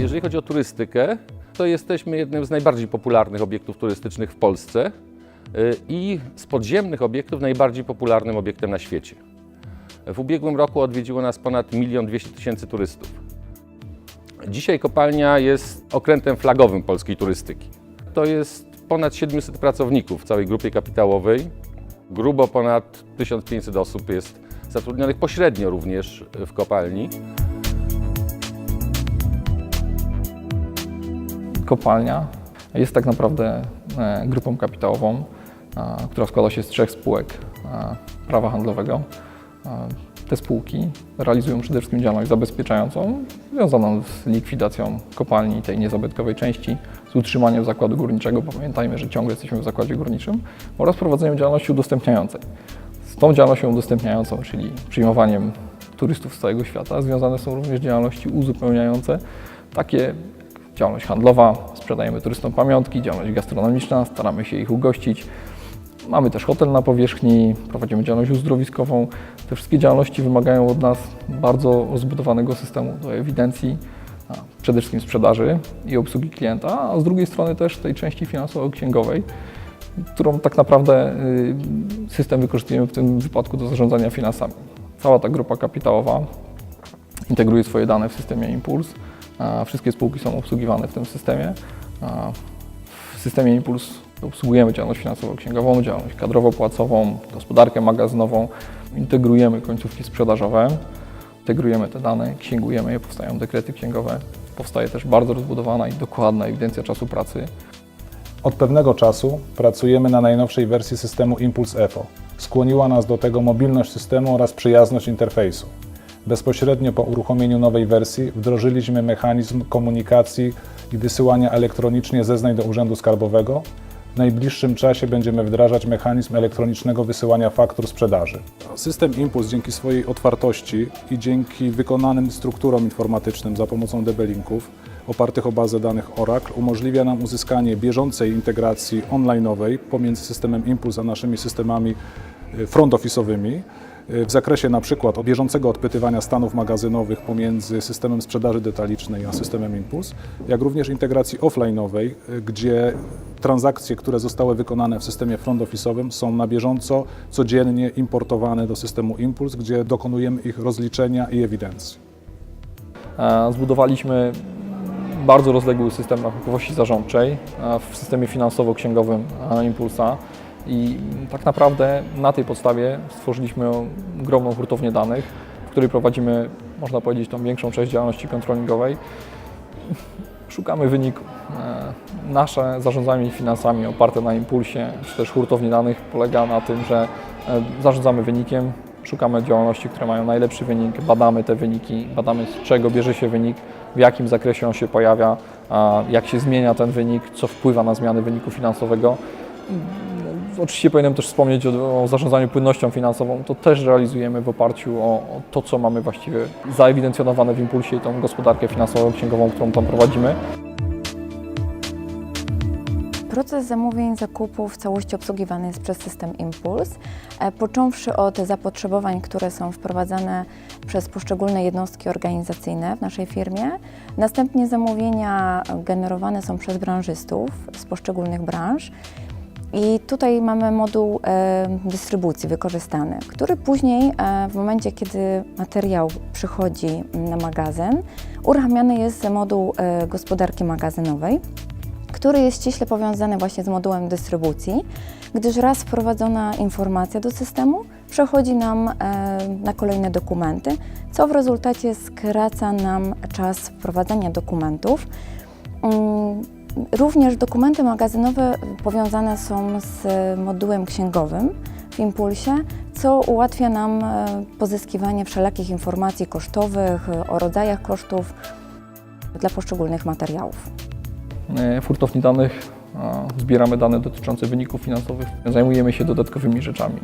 Jeżeli chodzi o turystykę, to jesteśmy jednym z najbardziej popularnych obiektów turystycznych w Polsce y, i z podziemnych obiektów najbardziej popularnym obiektem na świecie. W ubiegłym roku odwiedziło nas ponad 1 200 tysięcy turystów. Dzisiaj kopalnia jest okrętem flagowym polskiej turystyki. To jest ponad 700 pracowników w całej grupie kapitałowej. Grubo ponad 1500 osób jest zatrudnionych pośrednio również w kopalni. Kopalnia jest tak naprawdę e, grupą kapitałową, e, która składa się z trzech spółek e, prawa handlowego. Te spółki realizują przede wszystkim działalność zabezpieczającą, związaną z likwidacją kopalni, tej niezabytkowej części, z utrzymaniem zakładu górniczego, pamiętajmy, że ciągle jesteśmy w zakładzie górniczym, oraz prowadzeniem działalności udostępniającej. Z tą działalnością udostępniającą, czyli przyjmowaniem turystów z całego świata, związane są również działalności uzupełniające, takie działalność handlowa, sprzedajemy turystom pamiątki, działalność gastronomiczna, staramy się ich ugościć. Mamy też hotel na powierzchni, prowadzimy działalność uzdrowiskową. Te wszystkie działalności wymagają od nas bardzo rozbudowanego systemu do ewidencji, przede wszystkim sprzedaży i obsługi klienta, a z drugiej strony też tej części finansowo-księgowej, którą tak naprawdę y, system wykorzystujemy w tym wypadku do zarządzania finansami. Cała ta grupa kapitałowa integruje swoje dane w systemie Impuls. Wszystkie spółki są obsługiwane w tym systemie. W systemie Impuls obsługujemy działalność finansowo-księgową, działalność kadrowo-płacową, gospodarkę magazynową. Integrujemy końcówki sprzedażowe, integrujemy te dane, księgujemy je, powstają dekrety księgowe. Powstaje też bardzo rozbudowana i dokładna ewidencja czasu pracy. Od pewnego czasu pracujemy na najnowszej wersji systemu Impulse EFO. Skłoniła nas do tego mobilność systemu oraz przyjazność interfejsu. Bezpośrednio po uruchomieniu nowej wersji wdrożyliśmy mechanizm komunikacji i wysyłania elektronicznie zeznań do Urzędu Skarbowego. W najbliższym czasie będziemy wdrażać mechanizm elektronicznego wysyłania faktur sprzedaży. System Impuls dzięki swojej otwartości i dzięki wykonanym strukturom informatycznym za pomocą debelinków opartych o bazę danych Oracle umożliwia nam uzyskanie bieżącej integracji online'owej pomiędzy systemem Impuls a naszymi systemami y, front office'owymi y, w zakresie na przykład bieżącego odpytywania stanów magazynowych pomiędzy systemem sprzedaży detalicznej a systemem Impuls, jak również integracji offline'owej, y, gdzie transakcje, które zostały wykonane w systemie front office'owym są na bieżąco, codziennie importowane do systemu Impuls, gdzie dokonujemy ich rozliczenia i ewidencji. Zbudowaliśmy bardzo rozległy system rachunkowości zarządczej w systemie finansowo-księgowym Impulsa i tak naprawdę na tej podstawie stworzyliśmy ogromną hurtownię danych, w której prowadzimy, można powiedzieć, tą większą część działalności kontrolingowej. Szukamy wyniku. E, Nasze zarządzanie finansami oparte na impulsie, czy też hurtowni danych polega na tym, że e, zarządzamy wynikiem, szukamy działalności, które mają najlepszy wynik, badamy te wyniki, badamy z czego bierze się wynik, w jakim zakresie on się pojawia, jak się zmienia ten wynik, co wpływa na zmiany wyniku finansowego. Oczywiście powinienem też wspomnieć o, o zarządzaniu płynnością finansową. To też realizujemy w oparciu o, o to, co mamy właściwie zaewidencjonowane w impulsie i tą gospodarkę finansową, księgową, którą tam prowadzimy. Proces zamówień, zakupów w całości obsługiwany jest przez system Impuls, e, począwszy od zapotrzebowań, które są wprowadzane przez poszczególne jednostki organizacyjne w naszej firmie. Następnie zamówienia generowane są przez branżystów z poszczególnych branż. I tutaj mamy moduł e, dystrybucji wykorzystany, który później, e, w momencie kiedy materiał przychodzi na magazyn, uruchamiany jest moduł e, gospodarki magazynowej który jest ściśle powiązany właśnie z modułem dystrybucji, gdyż raz wprowadzona informacja do systemu przechodzi nam na kolejne dokumenty, co w rezultacie skraca nam czas wprowadzania dokumentów. Również dokumenty magazynowe powiązane są z modułem księgowym w Impulsie, co ułatwia nam e, pozyskiwanie wszelakich informacji kosztowych, e, o rodzajach kosztów dla poszczególnych materiałów. E, w hurtowni danych zbieramy dane dotyczące wyników finansowych. Zajmujemy się dodatkowymi rzeczami.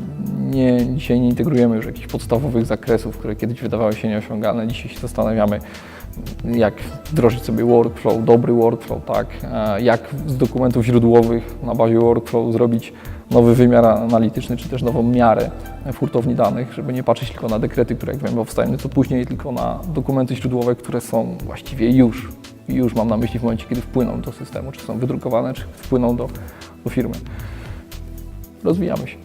Nie, dzisiaj nie integrujemy już jakichś podstawowych zakresów, które kiedyś wydawały się nieosiągalne. Dzisiaj się zastanawiamy, jak wdrożyć sobie workflow, dobry workflow, tak? E, jak z dokumentów źródłowych na bazie workflow zrobić nowy wymiar analityczny, czy też nową miarę w hurtowni danych, żeby nie patrzeć tylko na dekrety, które jak wiemy powstają, to później tylko na dokumenty źródłowe, które są właściwie już Już mam na myśli w momencie, kiedy wpłyną do systemu, czy są wydrukowane, czy wpłyną do, do firmy. Rozwijamy się.